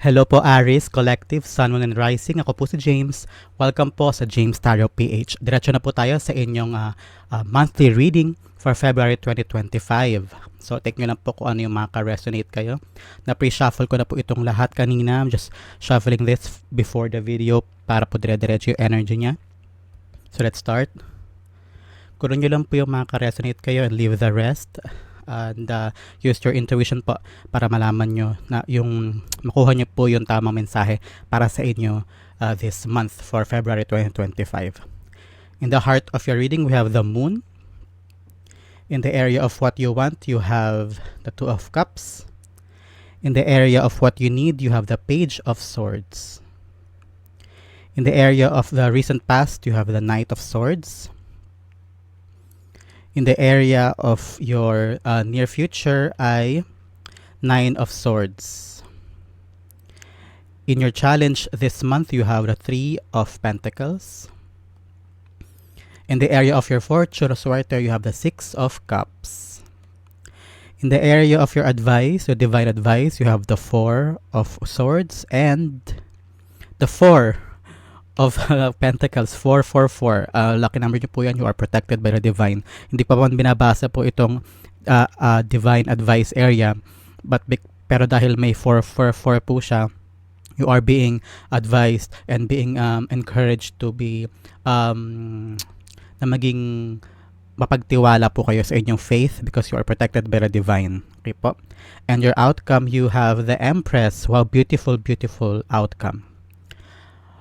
Hello po Aris, Collective, Sun, Moon, and Rising. Ako po si James. Welcome po sa James Tarot PH. Diretso na po tayo sa inyong ah, ah, monthly reading for February 2025. So, take nyo lang po kung ano yung makaka-resonate kayo. Na-pre-shuffle ko na po itong lahat kanina. I'm just shuffling this before the video para po dire-diretso yung energy niya. So, let's start. Kunin nyo lang po yung makaka-resonate kayo and leave the rest and uh, use your intuition po para malaman nyo na yung makuha nyo po yung tamang mensahe para sa inyo uh, this month for February 2025. In the heart of your reading, we have the moon. In the area of what you want, you have the two of cups. In the area of what you need, you have the page of swords. In the area of the recent past, you have the knight of swords in the area of your uh, near future ay Nine of Swords. In your challenge this month, you have the Three of Pentacles. In the area of your fortune sorter, you have the Six of Cups. In the area of your advice, your divine advice, you have the Four of Swords and the Four of uh, Pentacles 444. Uh, lucky number niyo po yan. You are protected by the divine. Hindi pa man binabasa po itong uh, uh, divine advice area. But pero dahil may 444 po siya, you are being advised and being um, encouraged to be um, na maging mapagtiwala po kayo sa inyong faith because you are protected by the divine. Okay po? And your outcome, you have the Empress. Wow, beautiful, beautiful outcome.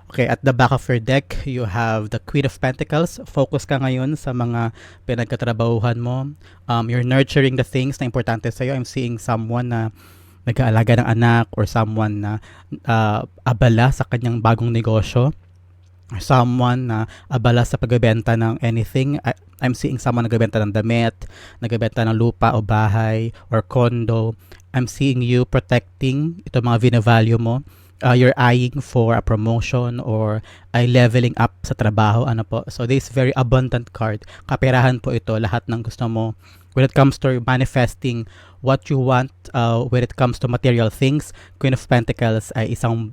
Okay, at the back of your deck, you have the Queen of Pentacles. Focus ka ngayon sa mga pinagkatrabahuhan mo. Um, you're nurturing the things na importante sa'yo. I'm seeing someone na nag-aalaga ng anak or someone na uh, abala sa kanyang bagong negosyo. Someone na abala sa pagbebenta ng anything. I, I'm seeing someone nagbebenta ng damit, nagbebenta ng lupa o bahay or condo. I'm seeing you protecting ito mga vinavalue mo uh, you're eyeing for a promotion or ay leveling up sa trabaho, ano po. So this very abundant card. Kaperahan po ito, lahat ng gusto mo. When it comes to manifesting what you want, uh, when it comes to material things, Queen of Pentacles ay isang,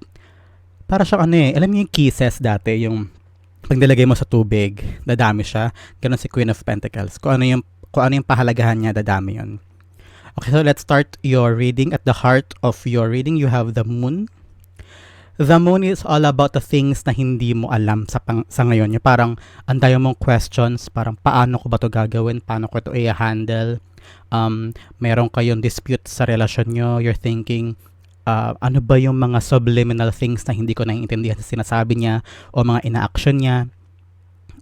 para siyang ano eh, alam niyo yung kisses dati, yung pag nilagay mo sa tubig, dadami siya. Ganun si Queen of Pentacles. Kung ano yung, kung ano yung pahalagahan niya, dadami yun. Okay, so let's start your reading. At the heart of your reading, you have the moon. The moon is all about the things na hindi mo alam sa, pang, sa ngayon. Yung parang andayo mong questions, parang paano ko ba to gagawin, paano ko to i-handle. Um, meron kayong dispute sa relasyon nyo, you're thinking, uh, ano ba yung mga subliminal things na hindi ko naiintindihan sa sinasabi niya o mga ina-action niya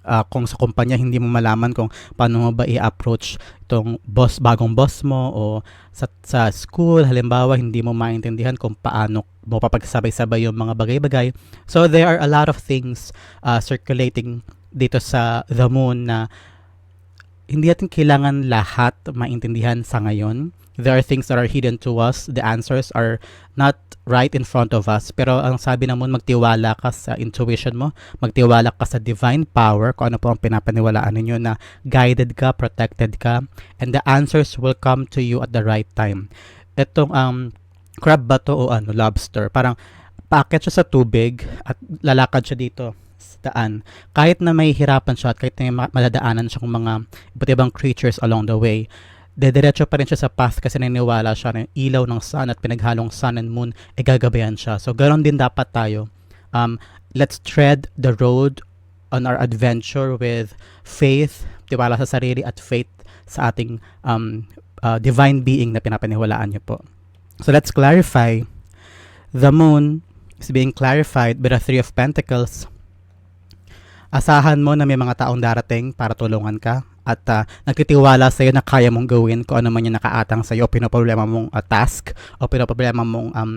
uh, kung sa kumpanya hindi mo malaman kung paano mo ba i-approach itong boss bagong boss mo o sa, sa school halimbawa hindi mo maintindihan kung paano mo papagsabay-sabay yung mga bagay-bagay so there are a lot of things uh, circulating dito sa the moon na hindi natin kailangan lahat maintindihan sa ngayon there are things that are hidden to us. The answers are not right in front of us. Pero ang sabi naman, magtiwala ka sa intuition mo, magtiwala ka sa divine power, kung ano po ang pinapaniwalaan ninyo na guided ka, protected ka, and the answers will come to you at the right time. Itong um, crab ba to o ano, lobster, parang packet siya sa tubig at lalakad siya dito sa daan. Kahit na may hirapan siya at kahit na may madadaanan siya kung mga iba't ibang creatures along the way, dediretso pa rin siya sa path kasi naniniwala siya na ilaw ng sun at pinaghalong sun and moon ay eh, gagabayan siya. So, ganoon din dapat tayo. Um, let's tread the road on our adventure with faith, tiwala sa sarili at faith sa ating um, uh, divine being na pinapaniwalaan niyo po. So, let's clarify. The moon is being clarified by the Three of Pentacles. Asahan mo na may mga taong darating para tulungan ka at uh, nagtitiwala sa iyo na kaya mong gawin kung ano man yung nakaatang sa iyo o pinoproblema mong uh, task o pinoproblema mong um,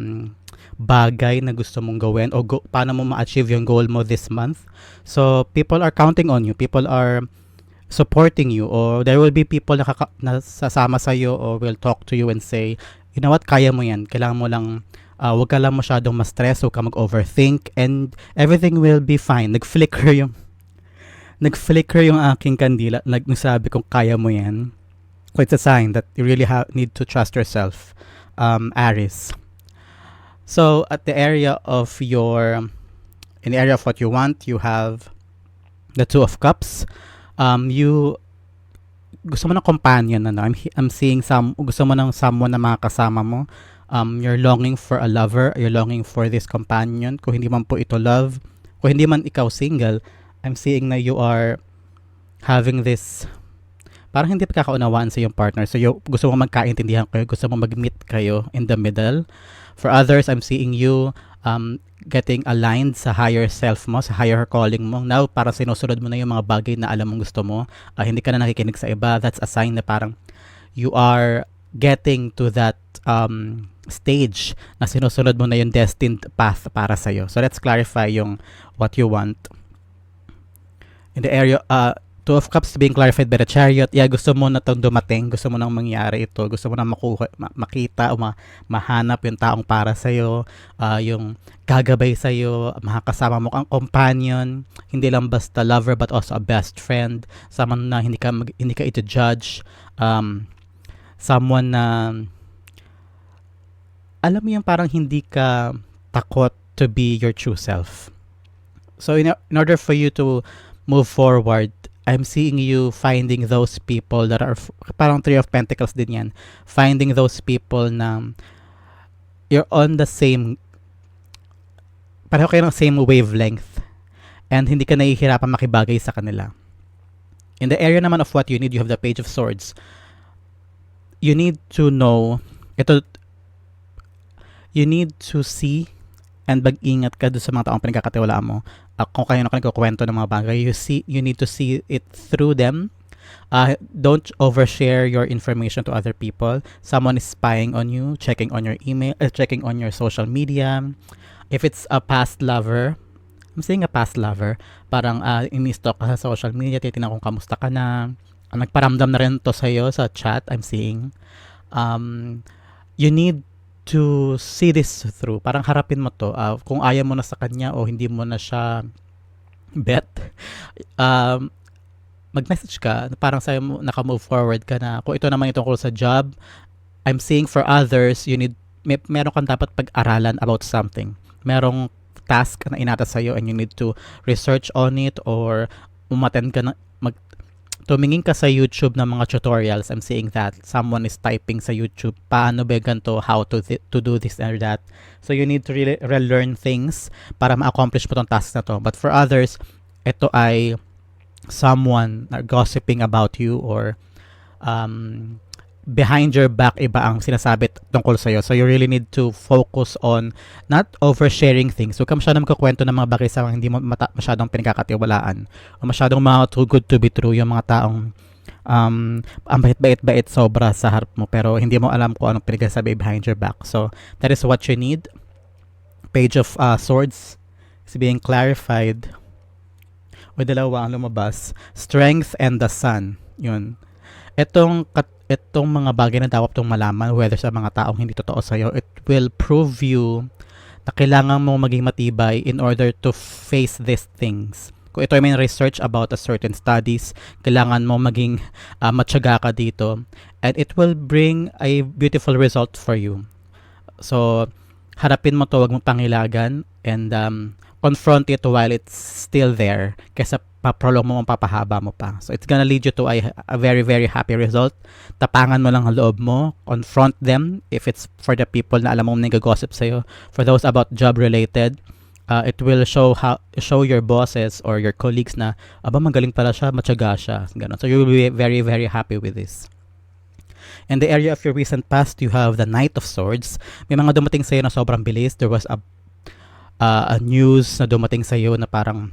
bagay na gusto mong gawin o go, paano mo ma-achieve yung goal mo this month. So, people are counting on you. People are supporting you or there will be people na, kaka- na sasama sa iyo or will talk to you and say, you know what, kaya mo yan. Kailangan mo lang, uh, wag ka lang masyadong ma-stress, huwag ka mag-overthink and everything will be fine. Nag-flicker yung nag-flicker yung aking kandila. Like, nagsabi kong kaya mo yan. So, it's a sign that you really have, need to trust yourself. Um, Aries. So at the area of your in the area of what you want, you have the two of cups. Um you gusto mo ng companion ano? I'm I'm seeing some gusto mo ng someone na makakasama mo. Um you're longing for a lover you're longing for this companion. Kung hindi man po ito love kung hindi man ikaw single I'm seeing na you are having this parang hindi pagkakaunawaan sa iyong partner so you, gusto mo magkaintindihan kayo gusto mo mag-meet kayo in the middle for others I'm seeing you um, getting aligned sa higher self mo, sa higher calling mo. Now, para sinusunod mo na yung mga bagay na alam mong gusto mo. Ah, hindi ka na nakikinig sa iba. That's a sign na parang you are getting to that um, stage na sinusunod mo na yung destined path para sa'yo. So, let's clarify yung what you want. In the area, uh, Two of Cups being clarified by the Chariot. Yeah, gusto mo na itong dumating. Gusto mo nang mangyari ito. Gusto mo na makuha, ma- makita o ma- mahanap yung taong para sa'yo. Uh, yung gagabay sa'yo. Makakasama mo ang companion. Hindi lang basta lover but also a best friend. Someone na hindi ka, mag, hindi ka ito judge. Um, someone na alam mo yung parang hindi ka takot to be your true self. So in, in order for you to move forward, I'm seeing you finding those people that are parang Three of Pentacles din yan. Finding those people na you're on the same pareho kayo ng same wavelength and hindi ka nahihirapan makibagay sa kanila. In the area naman of what you need, you have the Page of Swords. You need to know, ito, you need to see and mag-ingat ka doon sa mga taong pinagkakatiwalaan mo. Uh, kung kayo na nagkukwento ng mga bagay, you see, you need to see it through them. Uh, don't overshare your information to other people. Someone is spying on you, checking on your email, uh, checking on your social media. If it's a past lover, I'm saying a past lover, parang uh, ini-stalk ka sa social media, titignan kung kamusta ka na. Nagparamdam na rin to sa'yo sa chat, I'm seeing. Um, you need to see this through. Parang harapin mo to. Uh, kung ayaw mo na sa kanya o hindi mo na siya bet, um, mag-message ka. Parang sa'yo mo, naka-move forward ka na. Kung ito naman yung tungkol sa job, I'm seeing for others, you need, may, meron kang dapat pag-aralan about something. Merong task na inata sa'yo and you need to research on it or umattend ka na, mag, tumingin ka sa YouTube ng mga tutorials, I'm seeing that someone is typing sa YouTube, paano ba ganito, how to, th- to do this and that. So you need to really relearn things para ma-accomplish mo tong task na to. But for others, ito ay someone gossiping about you or um, behind your back iba ang sinasabi tungkol sa'yo. So you really need to focus on not oversharing things. Huwag ka masyadong magkakwento ng mga bagay sa hindi mo mata- masyadong pinagkakatiwalaan o masyadong mga too good to be true yung mga taong um, ang bait-bait-bait sobra sa harap mo pero hindi mo alam kung anong pinagsasabi behind your back. So that is what you need. Page of uh, Swords is being clarified. O dalawa ang lumabas. Strength and the Sun. Yun. Itong itong mga bagay na dapat itong malaman, whether sa mga taong hindi totoo sa'yo, it will prove you na kailangan mo maging matibay in order to face these things. Kung ito ay may research about a certain studies, kailangan mo maging uh, matyaga ka dito and it will bring a beautiful result for you. So, harapin mo to, wag mo pangilagan and um, confront it while it's still there kaysa paprolong mo, papahaba mo pa. So, it's gonna lead you to a, a very, very happy result. Tapangan mo lang ang loob mo. Confront them if it's for the people na alam mo nag-gossip sa'yo. For those about job-related, uh, it will show how show your bosses or your colleagues na aba magaling pala siya, matyaga siya, ganun. So you will be very very happy with this. In the area of your recent past, you have the Knight of Swords. May mga dumating sa iyo na sobrang bilis. There was a uh, news na dumating sa iyo na parang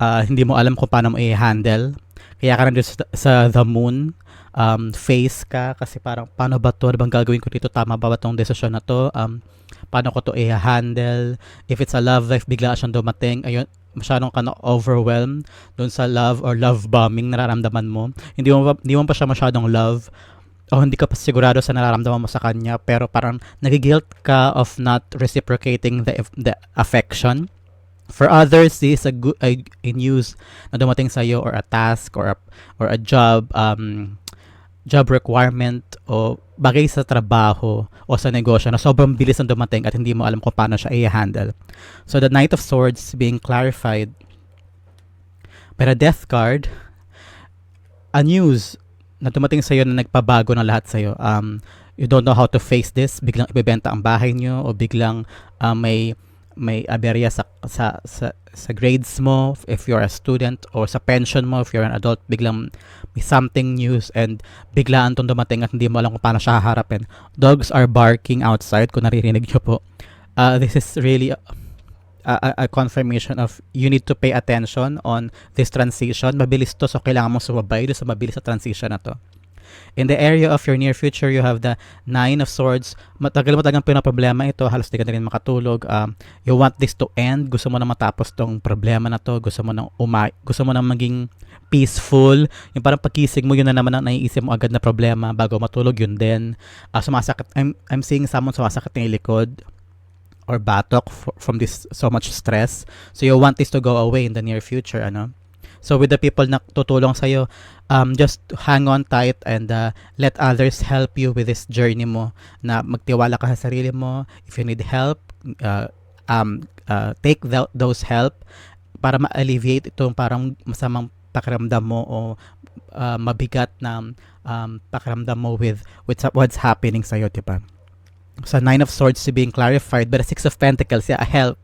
uh, hindi mo alam kung paano mo i-handle. Kaya ka nandun sa, sa The Moon, um, face ka kasi parang paano ba to? Ano bang gagawin ko dito? Tama ba ba tong desisyon na to? Um, paano ko to i-handle? If it's a love life, bigla siyang dumating. Ayun, masyadong ka na overwhelmed doon sa love or love bombing nararamdaman mo. Hindi mo, pa, hindi mo pa siya masyadong love o hindi ka pa sigurado sa nararamdaman mo sa kanya pero parang nagigilt ka of not reciprocating the, the affection For others, this is a good a, a news na dumating sa iyo or a task or a, or a job um job requirement o bagay sa trabaho o sa negosyo na sobrang bilis na dumating at hindi mo alam kung paano siya i-handle. So the Knight of Swords being clarified by the Death card, a news na dumating sa iyo na nagpabago ng lahat sa iyo. Um, you don't know how to face this, biglang ibebenta ang bahay niyo o biglang uh, may may aberya sa, sa, sa, sa grades mo. If you're a student or sa pension mo if you're an adult biglang may something news and biglaan tong dumating at hindi mo alam kung paano siya haharapin. Dogs are barking outside kung naririnig nyo po. Uh, this is really a, a, a confirmation of you need to pay attention on this transition mabilis to so kailangan mo sumabay sa mabilis sa transition na to In the area of your near future, you have the Nine of Swords. Matagal matagal problema ito. Halos di ka na rin makatulog. Um, you want this to end. Gusto mo na matapos tong problema na to. Gusto mo na umay. Gusto mo na maging peaceful. Yung parang pagkisig mo, yun na naman ang naiisip mo agad na problema. Bago matulog, yun din. Uh, sumasakit. I'm, I'm seeing someone sumasakit ng likod or batok f- from this so much stress. So you want this to go away in the near future, ano? So with the people na tutulong sa iyo, um, just hang on tight and uh, let others help you with this journey mo na magtiwala ka sa sarili mo. If you need help, uh, um, uh, take the, those help para ma-alleviate itong parang masamang pakiramdam mo o uh, mabigat na um, pakiramdam mo with, with what's happening sa iyo, di ba? Sa Nine of Swords being clarified, but the Six of Pentacles, yeah, help.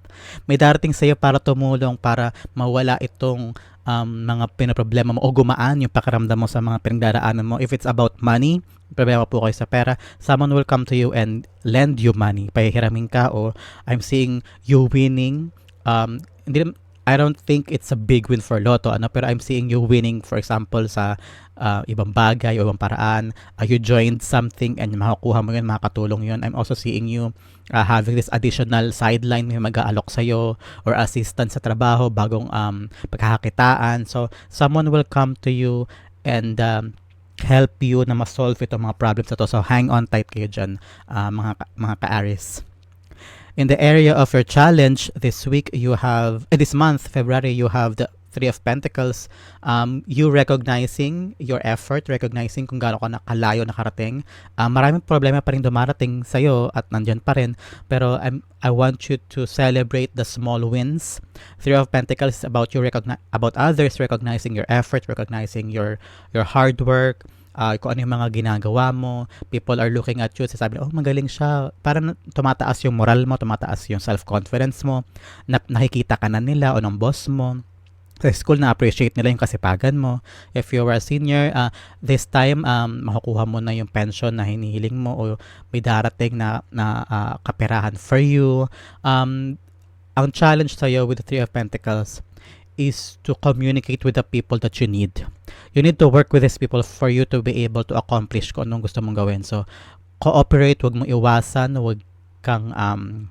May darating sa iyo para tumulong, para mawala itong um, mga pinaproblema mo o gumaan yung pakiramdam mo sa mga pinagdaraanan mo. If it's about money, problema po kayo sa pera, someone will come to you and lend you money. Pahihiramin ka or I'm seeing you winning. Um, hindi I don't think it's a big win for Lotto, ano, pero I'm seeing you winning, for example, sa uh, ibang bagay o ibang paraan. Uh, you joined something and makukuha mo yun, makakatulong yun. I'm also seeing you uh, having this additional sideline, may mag-aalok sa'yo or assistance sa trabaho, bagong um, pagkakakitaan. So, someone will come to you and um, help you na ma-solve itong mga problems na to. So, hang on tight kayo dyan, uh, mga, mga ka-Aries. In the area of your challenge this week, you have, uh, this month, February, you have the Three of Pentacles. Um, you recognizing your effort, recognizing kung gaano ka nakalayo nakarating. Um, maraming problema pa rin dumarating sa'yo at nandyan pa rin. Pero I'm, I want you to celebrate the small wins. Three of Pentacles is about you recognize about others recognizing your effort, recognizing your your hard work, uh, kung ano yung mga ginagawa mo, people are looking at you, sasabi, oh, magaling siya. Parang tumataas yung moral mo, tumataas yung self-confidence mo, na, nakikita ka na nila o ng boss mo. Sa school, na-appreciate nila yung kasipagan mo. If you were a senior, uh, this time, um, makukuha mo na yung pension na hinihiling mo o may darating na, na uh, kaperahan for you. Um, ang challenge sa'yo with the Three of Pentacles is to communicate with the people that you need you need to work with these people for you to be able to accomplish kung anong gusto mong gawin. So, cooperate, wag mong iwasan, wag kang um,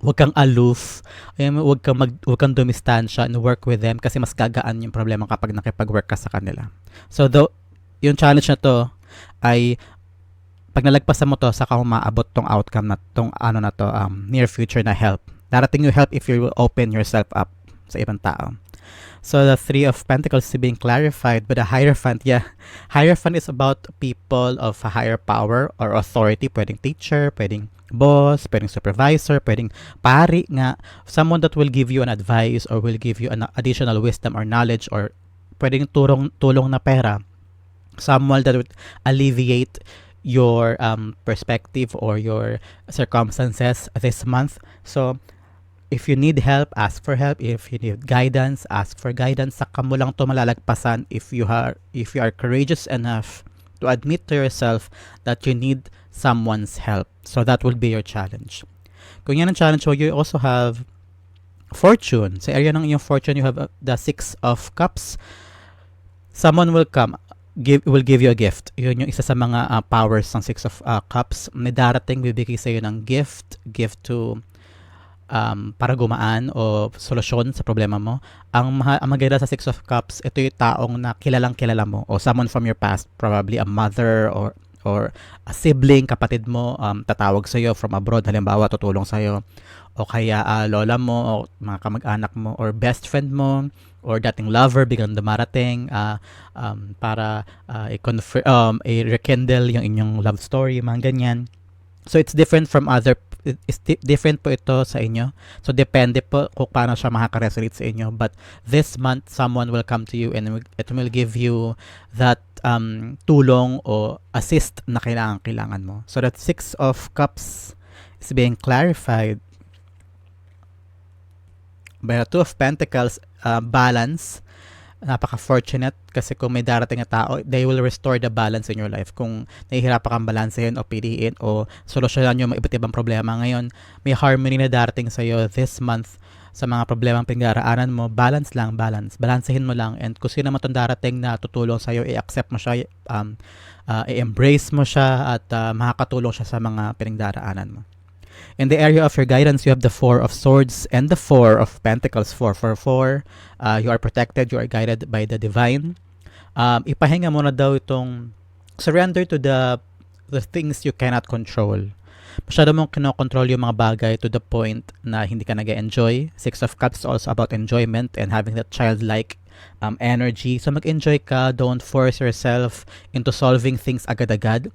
wag kang aloof, ayun, wag kang mag, wag kang dumistansya and work with them kasi mas gagaan yung problema kapag nakipag-work ka sa kanila. So, though, yung challenge na to ay pag nalagpasan mo to, saka maabot tong outcome na tong ano na to, um, near future na help. Darating yung help if you will open yourself up sa ibang tao. So the Three of Pentacles is being clarified, but the Hierophant, yeah, Hierophant is about people of higher power or authority, pwedeng teacher, pwedeng boss, pwedeng supervisor, pwedeng pari nga, someone that will give you an advice or will give you an additional wisdom or knowledge or pwedeng turong, tulong na pera. Someone that would alleviate your um, perspective or your circumstances this month. So, if you need help, ask for help. If you need guidance, ask for guidance. Saka mo lang to malalagpasan if you are if you are courageous enough to admit to yourself that you need someone's help. So that will be your challenge. Kung yan ang challenge mo, you also have fortune. Sa area ng iyong fortune, you have uh, the six of cups. Someone will come give will give you a gift. Yun yung isa sa mga uh, powers ng Six of uh, Cups. May darating bibigay sa iyo ng gift, gift to um, para gumaan o solusyon sa problema mo. Ang, maha- ang maganda sa Six of Cups, ito yung taong na kilalang kilala mo o someone from your past, probably a mother or or a sibling, kapatid mo, um, tatawag sa'yo from abroad, halimbawa, tutulong sa'yo. O kaya uh, lola mo, o mga kamag-anak mo, or best friend mo, or dating lover, biglang dumarating uh, um, para uh, i-confer, um, i-rekindle yung inyong love story, mga ganyan. So, it's different from other is different po ito sa inyo. So, depende po kung paano siya makaka-resonate sa inyo. But this month, someone will come to you and it will give you that um, tulong o assist na kailangan-kailangan mo. So, that Six of Cups is being clarified by the Two of Pentacles, uh, balance napaka-fortunate kasi kung may darating na tao, they will restore the balance in your life. Kung nahihirapan kang balansehin o piliin o solusyonan yung iba't ibang problema ngayon, may harmony na darating sa iyo this month sa mga problemang pinagdaraanan mo, balance lang, balance. Balansehin mo lang and kung sino man itong darating na tutulong sa iyo, i-accept mo siya, um, uh, i-embrace mo siya at uh, makakatulong siya sa mga pinagdaraanan mo. In the area of your guidance, you have the Four of Swords and the Four of Pentacles. Four for four. Uh, you are protected. You are guided by the divine. Um, ipahinga mo na daw itong surrender to the the things you cannot control. Masyado mong kinokontrol yung mga bagay to the point na hindi ka nag enjoy Six of Cups also about enjoyment and having that childlike um, energy. So mag-enjoy ka. Don't force yourself into solving things agad-agad.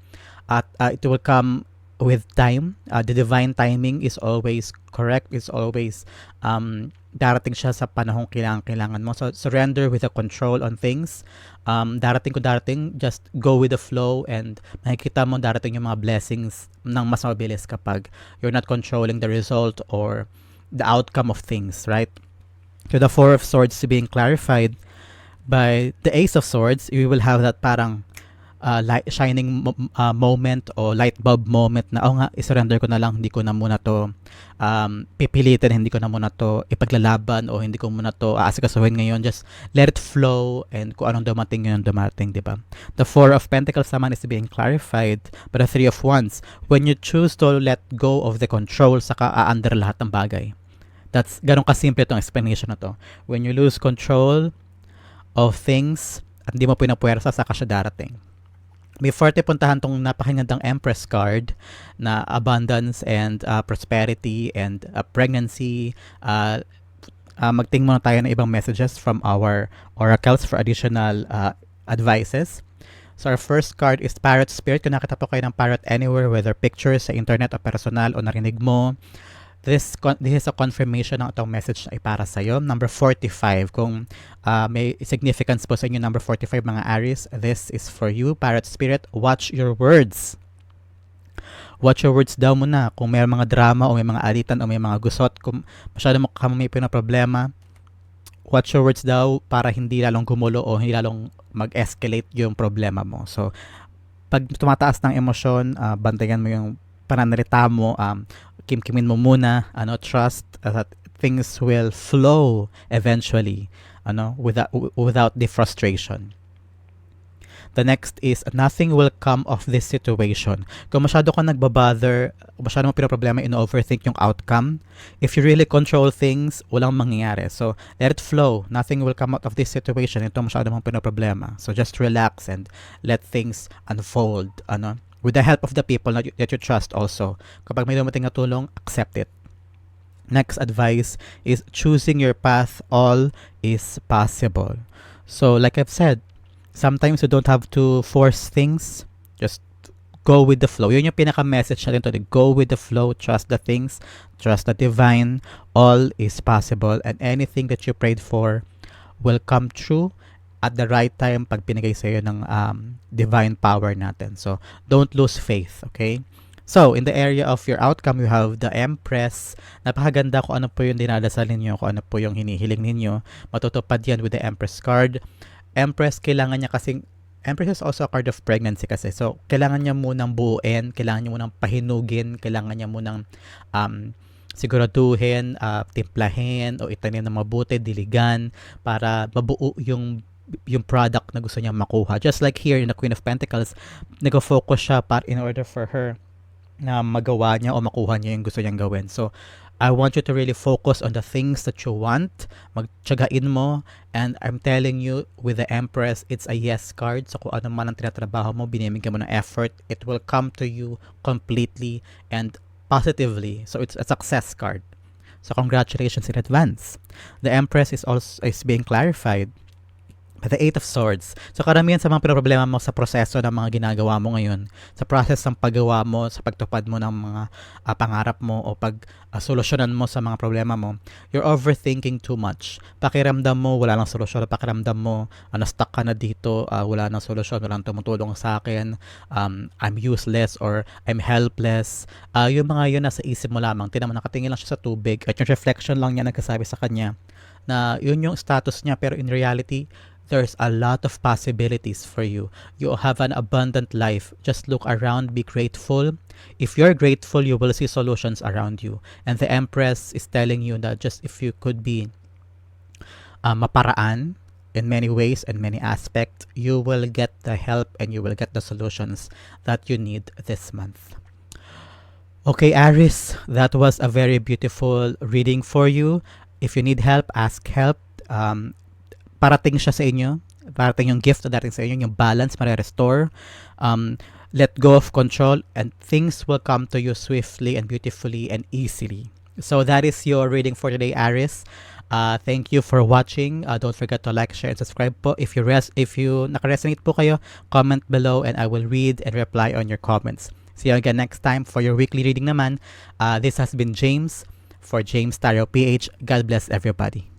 At uh, it will come with time. Uh, the divine timing is always correct. It's always um, darating siya sa panahong kailangan-kailangan mo. So, surrender with a control on things. Um, darating ko darating, just go with the flow and makikita mo darating yung mga blessings ng mas mabilis kapag you're not controlling the result or the outcome of things, right? So, the Four of Swords being clarified by the Ace of Swords, we will have that parang uh, light, shining uh, moment o light bulb moment na oh nga isurrender ko na lang hindi ko na muna to um, pipilitin hindi ko na muna to ipaglalaban o hindi ko muna to aasikasuhin ngayon. Just let it flow and kung anong dumating yun dumating di ba? The four of pentacles naman is being clarified but the three of wands. When you choose to let go of the control saka aandar lahat ng bagay. That's ganun kasimple itong explanation na to. When you lose control of things at hindi mo pinapuwersa saka siya darating may forte puntahan tong napakagandang Empress card na abundance and uh, prosperity and uh, pregnancy. Uh, uh, magting muna tayo ng ibang messages from our oracles for additional uh, advices. So our first card is Parrot Spirit. Kung nakita po kayo ng Parrot anywhere, whether pictures sa internet o personal o narinig mo, This, this is a confirmation ng itong message ay para sa iyo. Number 45, kung uh, may significance po sa inyo, number 45 mga Aries, this is for you. Parrot Spirit, watch your words. Watch your words daw muna. Kung may mga drama o may mga alitan o may mga gusot, kung masyado mo kamo may problema, watch your words daw para hindi lalong gumulo o hindi lalong mag-escalate yung problema mo. So, pag tumataas ng emosyon, uh, bantayan mo yung pananalita mo, um, kimkimin mo muna, ano, trust that things will flow eventually, ano, without, without the frustration. The next is, nothing will come of this situation. Kung masyado ka nagbabother, masyado mo pinaproblema, in-overthink yung outcome, if you really control things, walang mangyayari. So, let it flow. Nothing will come out of this situation. Ito masyado mong pinaproblema. So, just relax and let things unfold. Ano? With the help of the people that you, that you trust also. Kapag may dumating na tulong, accept it. Next advice is choosing your path. All is possible. So, like I've said, sometimes you don't have to force things. Just go with the flow. Yun yung pinaka-message natin today. Go with the flow. Trust the things. Trust the divine. All is possible. And anything that you prayed for will come true at the right time pag pinigay sa iyo ng um, divine power natin. So, don't lose faith, okay? So, in the area of your outcome, you have the Empress. Napakaganda kung ano po yung dinadasal ninyo, kung ano po yung hinihiling ninyo. Matutupad yan with the Empress card. Empress, kailangan niya kasing Empress is also a card of pregnancy kasi. So, kailangan niya munang buuin, kailangan niya munang pahinugin, kailangan niya munang um, siguraduhin, uh, timplahin, o itanim na mabuti, diligan, para mabuo yung yung product na gusto niya makuha. Just like here in the Queen of Pentacles, nag-focus siya para in order for her na magawa niya o makuha niya yung gusto niyang gawin. So, I want you to really focus on the things that you want. Magtsagain mo. And I'm telling you, with the Empress, it's a yes card. So kung ano man ang tinatrabaho mo, binibigyan mo ng effort, it will come to you completely and positively. So it's a success card. So congratulations in advance. The Empress is also is being clarified. The Eight of Swords. So karamihan sa mga problema mo sa proseso ng mga ginagawa mo ngayon, sa process ng paggawa mo, sa pagtupad mo ng mga ah, pangarap mo o pag solusyonan mo sa mga problema mo, you're overthinking too much. Pakiramdam mo, wala nang solusyon. Pakiramdam mo, ah, na-stuck ka na dito, ah, wala nang solusyon, wala nang tumutulong sa akin, um, I'm useless or I'm helpless. Ah, yung mga yun nasa isip mo lamang. Tinan mo, nakatingin lang siya sa tubig at yung reflection lang niya nagkasabi sa kanya na yun yung status niya pero in reality, there's a lot of possibilities for you. You have an abundant life. Just look around, be grateful. If you're grateful, you will see solutions around you. And the Empress is telling you that just if you could be uh, maparaan in many ways and many aspects, you will get the help and you will get the solutions that you need this month. Okay, Aris, that was a very beautiful reading for you. If you need help, ask help. Um, parating siya sa inyo. Parating yung gift na dating sa inyo, yung balance, mare-restore. Um, let go of control and things will come to you swiftly and beautifully and easily. So that is your reading for today, Aris. Uh, thank you for watching. Uh, don't forget to like, share, and subscribe po. If you res if you nakaresonate po kayo, comment below and I will read and reply on your comments. See you again next time for your weekly reading naman. Uh, this has been James for James Tarot PH. God bless everybody.